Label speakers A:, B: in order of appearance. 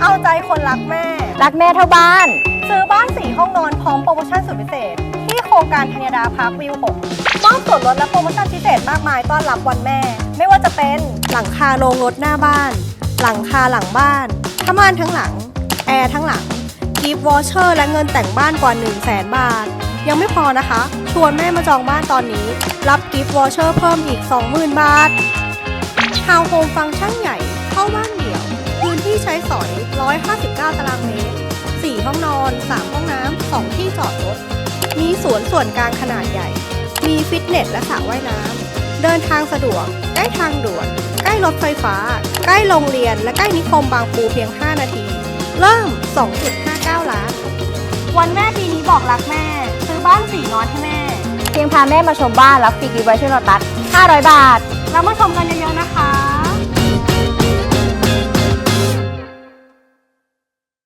A: เอาใจคนรักแม่
B: รักแม่เท่าบ้าน
A: ซื้อบ้านสี่ห้องนอนพร้อมโปรโมชั่นสุดพิเศษ ที่โครงการธัญญาดาพาร์ควิว6มอบส่วนลดและโปรโมชั่นพิเศษมากมายต้อนรับวันแม่ ไม่ว่าจะเป็นหลังคาโรงรถหน้าบ้าน หลังคาหลังบ้านผ้าม่านทั้งหลัง แอร์ทั้งหลังกิฟต์วอเชอร์ และเงินแต่งบ้านกว่า 1 0 0 0 0แสนบาท ยังไม่พอนะคะ ชวนแม่มาจองบ้านตอนนี้ รับกิฟต์วอเชอร์เพิ่มอีก 20,000 บาททาวน์โฮมฟังก์ชันใหญ่เข้าบ้านเดี่ยวพื้นที่ใช้สอย 159 ตารางเมตร 4 ห้องนอน 3 ห้องน้ำ 2 ที่จอดรถ มีสวนส่วนกลางขนาดใหญ่ มีฟิตเนสและสระว่ายน้ำ เดินทางสะดวก ใกล้ทางด่วน ใกล้รถไฟฟ้า ใกล้โรงเรียน และใกล้นิคมบางปูเพียง 5 นาที เริ่ม 2.59 ล้าน วันแม่ปีนี้บอกรักแม่ ซื้อบ้านสีนอนให้แม่
B: เพียงพาแม่มาชมบ้านรับฟรีกิฟต์ไวเชอร์โลตัส500 บาท
A: แล้วมาชมกัน